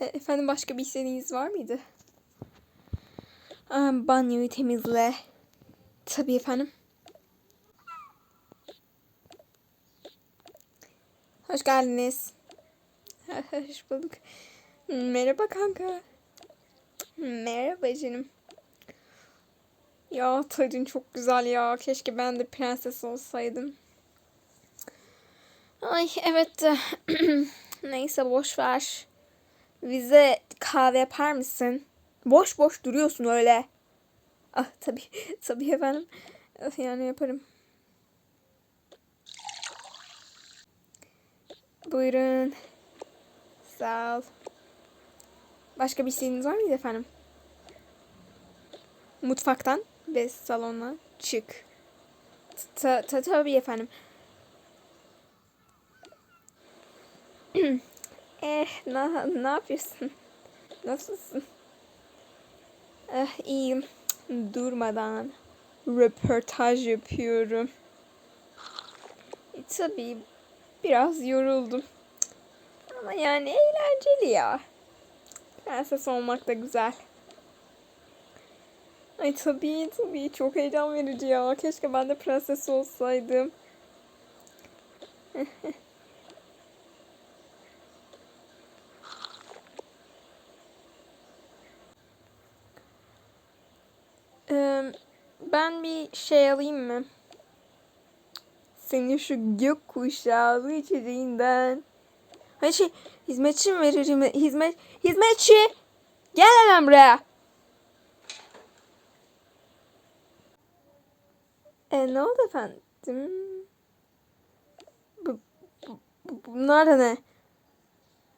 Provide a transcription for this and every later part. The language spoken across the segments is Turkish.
E, efendim başka bir istediğiniz var mıydı? Aa, banyoyu temizle. Tabii efendim. Hoş geldiniz. Hoş bulduk. Merhaba kanka. Merhaba canım. Ya tacın çok güzel ya. Keşke ben de prenses olsaydım. Ay evet de. Neyse boş ver. Bize kahve yapar mısın? Boş boş duruyorsun öyle. Ah tabii. tabii efendim. Yani yaparım. Buyurun. Sağ ol. Başka bir isteğiniz var mıydı efendim? Mutfaktan ve salona çık. Ta, tabii efendim. Na, ne yapıyorsun? Nasılsın? Eh, iyiyim. Durmadan röportaj yapıyorum. E, tabii biraz yoruldum. Ama yani eğlenceli ya. Prenses olmak da güzel. Ay tabii tabii çok heyecan verici ya. Keşke ben de prenses olsaydım. Ben bir şey alayım mı? Senin şu gök kuşağılı içeceğinden. Hayır şey hizmetçi mi veririm? Hizmet, hizmetçi! Gel hemen buraya. E ne oldu efendim? Bu, bu- bunlar da ne?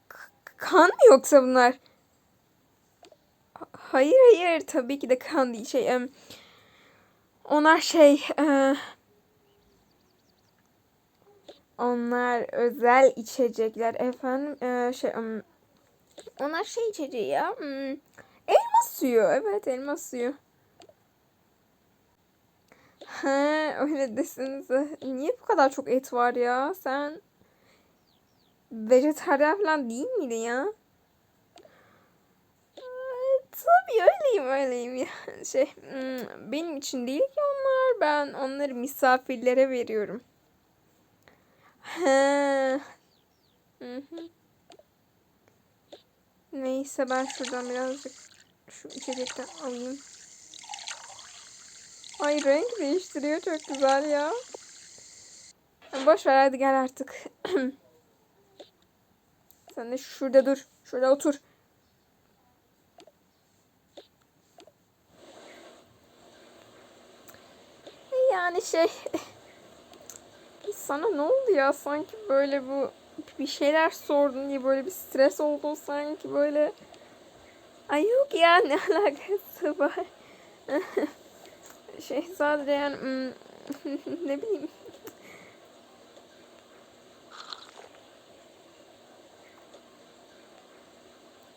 K- kan mı yoksa bunlar? Hayır hayır tabii ki de kan değil şey. em, onlar şey e, onlar özel içecekler efendim e, şey em, onlar şey içeceği ya hmm, elma suyu evet elma suyu. He öyle desenize. Niye bu kadar çok et var ya? Sen vejetaryen falan değil miydin ya? Tabii öyleyim öyleyim ya. Şey hmm, benim için değil ki onlar. Ben onları misafirlere veriyorum. He. Hı hı. Neyse ben şuradan birazcık şu içecekten alayım. Ay renk değiştiriyor çok güzel ya. Boş ver hadi gel artık. Sen de şurada dur. Şurada otur. Yani şey sana ne oldu ya? Sanki böyle bu bir şeyler sordun diye böyle bir stres oldun sanki böyle. Ay yok ya ne alakası var? Şey sadece yani hmm, ne bileyim.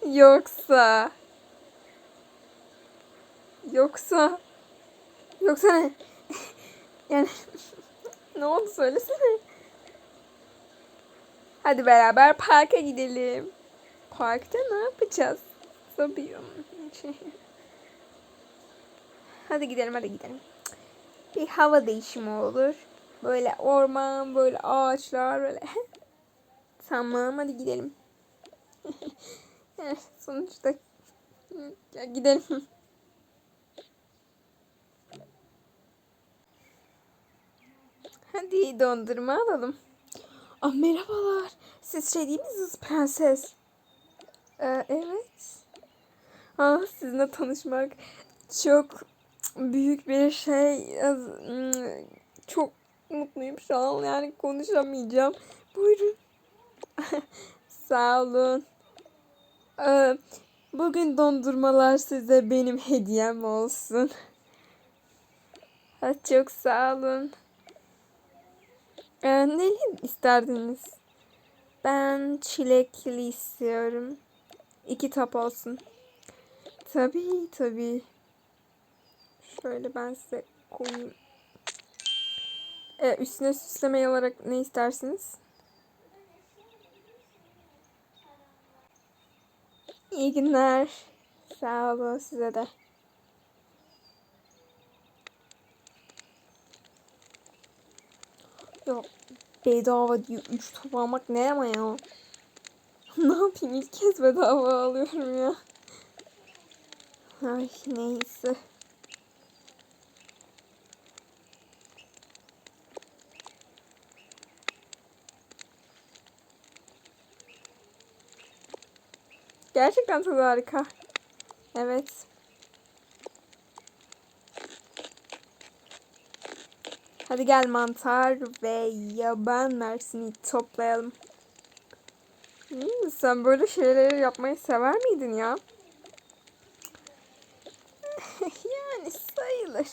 Yoksa yoksa yoksa ne yani ne oldu söylesene hadi beraber parka gidelim parkta ne yapacağız şey hadi gidelim hadi gidelim bir hava değişimi olur. Böyle orman, böyle ağaçlar, böyle. tamam hadi gidelim. Sonuçta gidelim. Hadi dondurma alalım. Ah merhabalar. Siz şey değil misiniz prenses? Ee, evet. Ah sizinle tanışmak çok büyük bir şey. Çok mutluyum şu an. Yani konuşamayacağım. Buyurun. Sağ olun. Ee, bugün dondurmalar size benim hediyem olsun. Çok sağ olun. Ee, neli isterdiniz? Ben çilekli istiyorum. İki tap olsun. Tabii tabii. Şöyle ben size koyayım. Ee, üstüne süsleme olarak ne istersiniz? İyi günler. Sağ olun size de. Ya bedava diyor. 3 top almak ne ama ya. ne yapayım ilk kez bedava alıyorum ya. Ay neyse. Gerçekten tadı harika. Evet. Hadi gel mantar ve yaban mersini toplayalım. Hmm, sen böyle şeyleri yapmayı sever miydin ya? yani sayılır.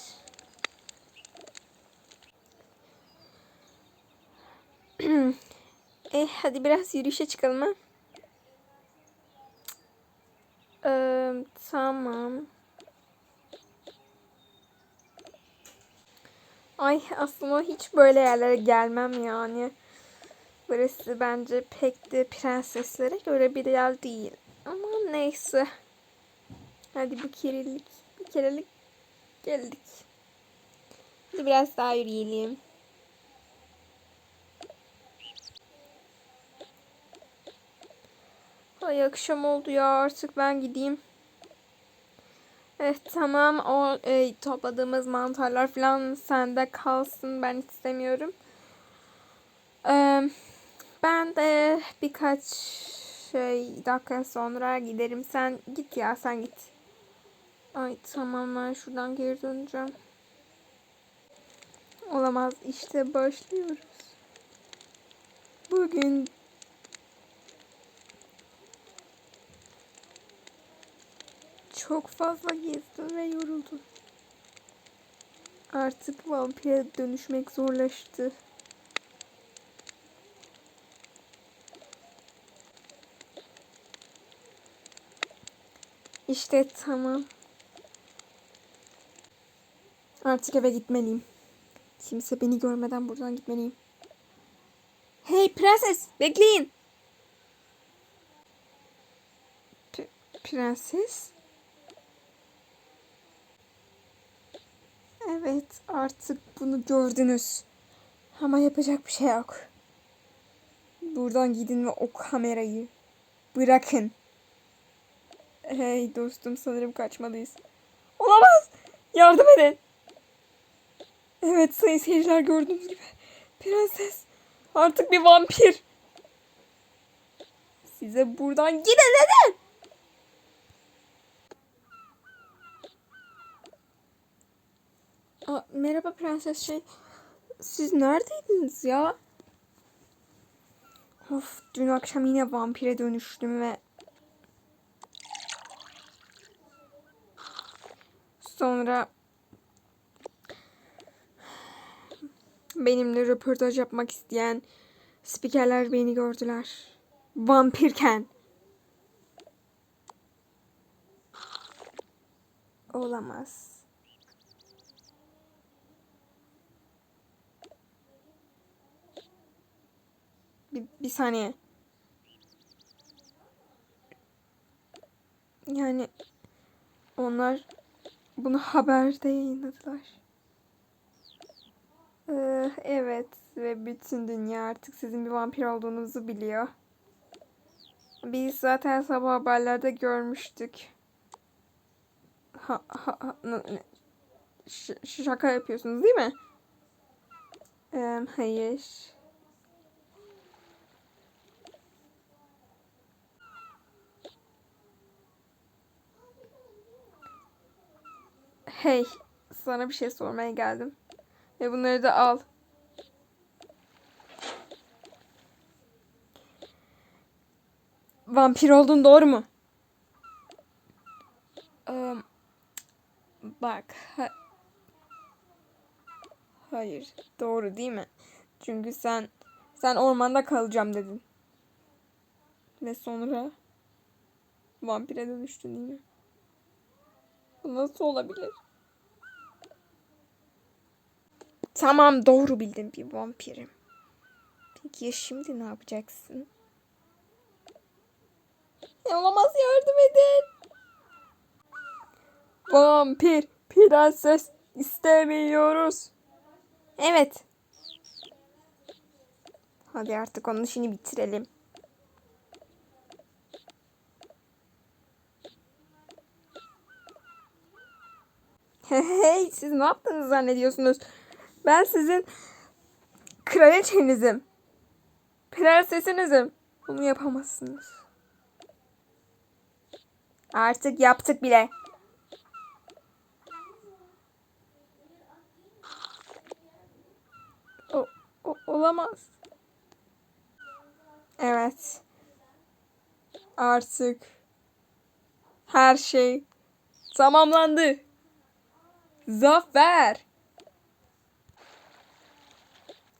eh hadi biraz yürüyüşe çıkalım ha. Ee, tamam. Ay aslında hiç böyle yerlere gelmem yani. Burası bence pek de prenseslere göre bir yer değil. Ama neyse. Hadi bir kerelik, bir kerelik geldik. Hadi biraz daha yürüyelim. Ay akşam oldu ya artık ben gideyim. Evet tamam o e, topladığımız mantarlar falan sende kalsın ben istemiyorum. Ee, ben de birkaç şey dakika sonra giderim. Sen git ya sen git. Ay tamam ben şuradan geri döneceğim. Olamaz işte başlıyoruz. Bugün çok fazla gezdim ve yoruldum. Artık vampire dönüşmek zorlaştı. İşte tamam. Artık eve gitmeliyim. Kimse beni görmeden buradan gitmeliyim. Hey prenses bekleyin. P prenses? Evet artık bunu gördünüz. Ama yapacak bir şey yok. Buradan gidin ve o kamerayı bırakın. Hey dostum sanırım kaçmalıyız. Olamaz. Yardım edin. Evet sayın seyirciler gördüğünüz gibi. Prenses artık bir vampir. Size buradan gidin neden? Aa, merhaba prenses şey. Siz neredeydiniz ya? Of dün akşam yine vampire dönüştüm ve sonra benimle röportaj yapmak isteyen spikerler beni gördüler. Vampirken. Olamaz. Bir, saniye. Yani onlar bunu haberde yayınladılar. Ee, evet ve bütün dünya artık sizin bir vampir olduğunuzu biliyor. Biz zaten sabah haberlerde görmüştük. Ha, ha, ha, şaka yapıyorsunuz değil mi? Ee, hayır. Hey, sana bir şey sormaya geldim. Ve bunları da al. Vampir oldun doğru mu? Ee, bak. Ha Hayır, doğru değil mi? Çünkü sen sen ormanda kalacağım dedin. Ve sonra vampire dönüştün değil mi? Bu nasıl olabilir? Tamam doğru bildin bir vampirim. Peki ya şimdi ne yapacaksın? Olamaz yardım edin. Vampir prenses istemiyoruz. Evet. Hadi artık onun işini bitirelim. Hey siz ne yaptığınızı zannediyorsunuz? Ben sizin kraliçenizim. Prensesinizim. Bunu yapamazsınız. Artık yaptık bile. O, o- olamaz. Evet. Artık her şey tamamlandı. Zafer.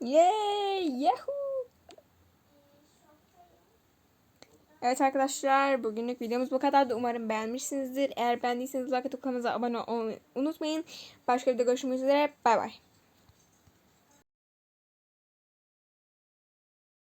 Yay! Yahoo! Evet arkadaşlar bugünlük videomuz bu kadardı. Umarım beğenmişsinizdir. Eğer beğendiyseniz like atıp abone olmayı unutmayın. Başka videoda görüşmek üzere. Bay bay.